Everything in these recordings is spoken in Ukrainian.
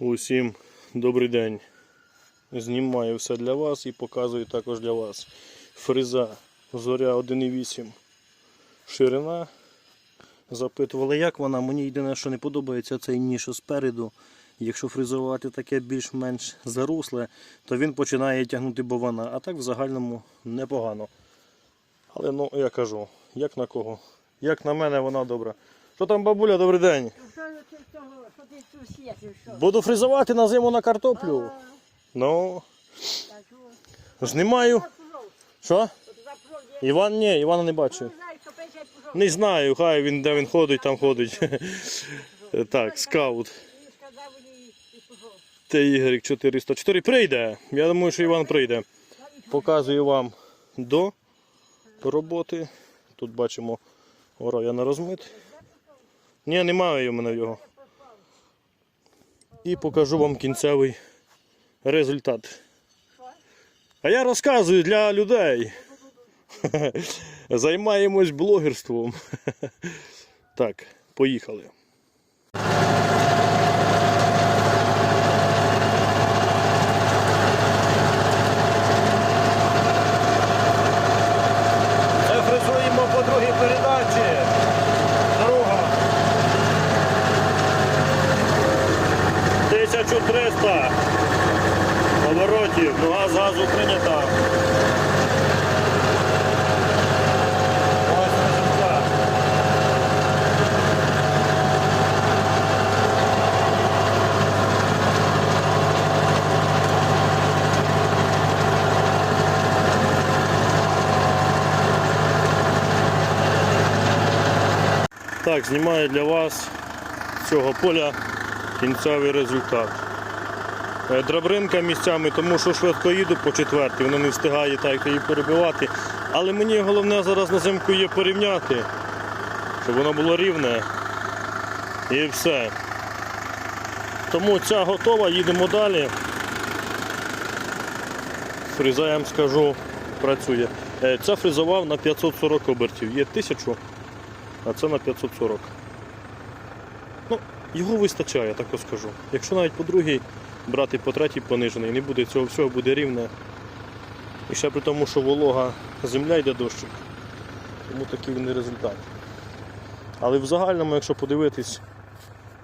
Усім добрий день. Знімаю все для вас і показую також для вас. Фреза Зоря 1.8. Ширина. Запитували, як вона. Мені єдине, що не подобається, цей ніж спереду. Якщо фрезувати таке більш-менш зарусле, то він починає тягнути бована. А так в загальному непогано. Але ну я кажу, як на кого? Як на мене, вона добра. Що там, бабуля, добрий день? Що ти того, що ти тут сіяти, що? Буду фрезувати на зиму на картоплю. А, Ну, знімаю. Що? От Іван ні, Івана не Ну, бачу. не знаю, що пише, пішов. Не знаю, хай він де він ходить, там ходить. Так, скаут. Він сказав мені і пішов. ТY 404 прийде. Я думаю, що Іван прийде. Показую вам до роботи. Тут бачимо, ора я не розмит. Ні, немає у мене його. І покажу вам кінцевий результат. А я розказую для людей. Займаємось блогерством. Так, поїхали. Так, знімаю для вас з цього поля кінцевий результат. Е, Драбринка місцями, тому що швидко їду по четвертій, воно не встигає так її перебивати. Але мені головне зараз на зимку її порівняти, щоб воно було рівне. І все. Тому ця готова, їдемо далі. Фреза, я вам скажу, працює. Е, Ця фрезував на 540 обертів. Є 1000, а це на 540. Ну, його вистачає, так скажу. Якщо навіть по другій брати по третій понижений, не буде цього всього, буде рівне. І ще при тому, що волога земля йде дощик. Тому такий він і результат. Але в загальному, якщо подивитись,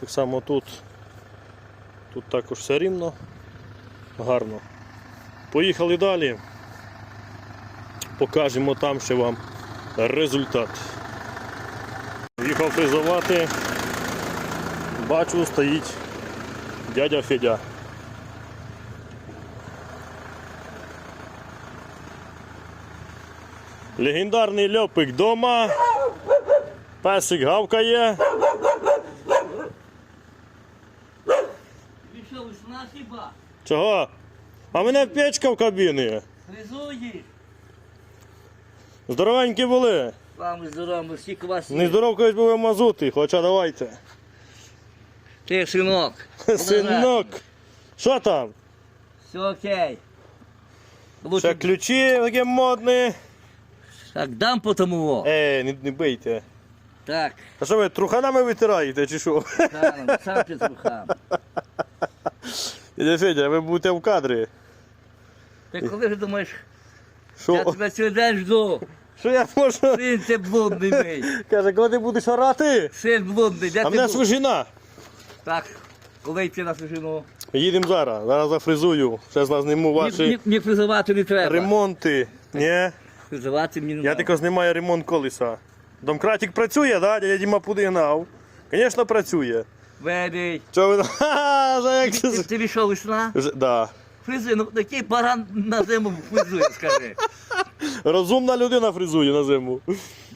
так само тут, тут також все рівно, гарно. Поїхали далі. Покажемо там ще вам результат. Їхав фрезувати. Бачу, стоїть дядя Федя. Легендарний льопик дома. Песик гавкає. Хіба? Чого? А мене печка в кабіні. Здоровенькі були. Вам здорово, скільки вас Не є? здоров колись були мазути, хоча давайте. Ти, синок. Синок. Що там? Все окей. Ще Лучше... ключі такі модні. Так, дам по тому. во. Е, не, не бийте. Так, А що ви труханами витираєте чи що? сам, сам ти трухам. Дядя Федя, ви будете в кадрі. Ти коли ж думаєш, я Що? тебе день жду. Що я можу? Син ти блудний мій. Каже, коли ти будеш орати? Син блудний, де А ти мене був? Так, коли йти на свежину? Їдемо зараз. Зараз зафризую. Ще зніму Мені, ваші мені, мені фризувати не треба. ремонти. Ні? Фризувати мені не Я треба. тільки знімаю ремонт колеса. Домкратик працює, да? Дядя Діма подигнав. Звісно, працює. Ведий. Що ви Ха-ха, за як Ти, це? ти що, весна? Вже- Да. Фризи, ну такий баран на зиму фризує, скажи. Розумна людина фризує на зиму.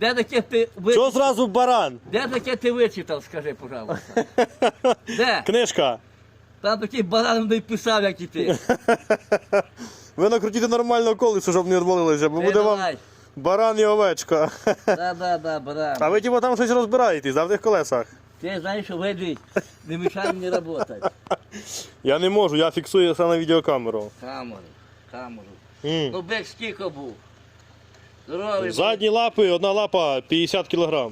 Де таке ти ви... Що зразу баран? Де таке ти вичитав, скажи, пожалуйста. Де? Книжка. Там такий баран не писав, як і ти. Ви накрутите нормально колесо, щоб не відвалилося, бо буде вам давай. баран і овечка. Да, да, да, баран. А ви типу там щось розбираєтесь, да, в тих колесах? Ти знаєш, що веди, не мешай мені працювати. Я не можу, я фіксую все на відеокамеру. Камеру, камеру. М. Ну, бек скільки був? Здоровий. Задні лапи, одна лапа 50 кг.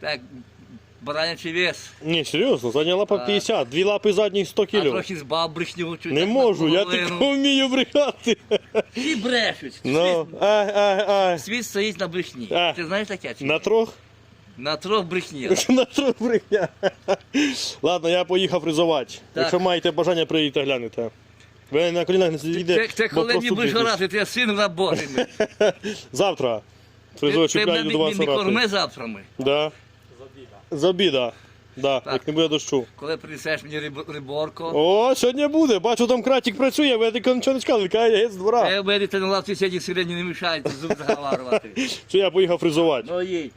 Так, баранячий вес. Ні, серйозно, задня лапа 50, дві лапи задніх 100 А кілів. трохи збав брехню. чуть Не так можу, я наполовину. тако вмію брехати. Всі брешуть. Ну, ай, ай, ай. Світ стоїть на брехні. А. Ти знаєш таке? чи ні? На трьох? На трьох брехні. На трьох брехня. Ладно, я поїхав фризувати. Якщо маєте бажання, приїдьте глянете. Ви на колінах не ти бо коли мені будеш простудитесь. орати, ти син на Божий. Завтра. Ти, Фризую ти чіпляю мене до вас не, не орати. корми завтра ми. Да. З обіда. Да, Так. як не буде дощу. Коли принесеш мені риб, риборко. О, сьогодні буде. Бачу, там кратик працює, ви таке нічого не сказали, каже, я з двора. Е, мене ти на лавці сидіть сьогодні не мішають, зуб заговарювати. Що я поїхав фризувати. Ну їй.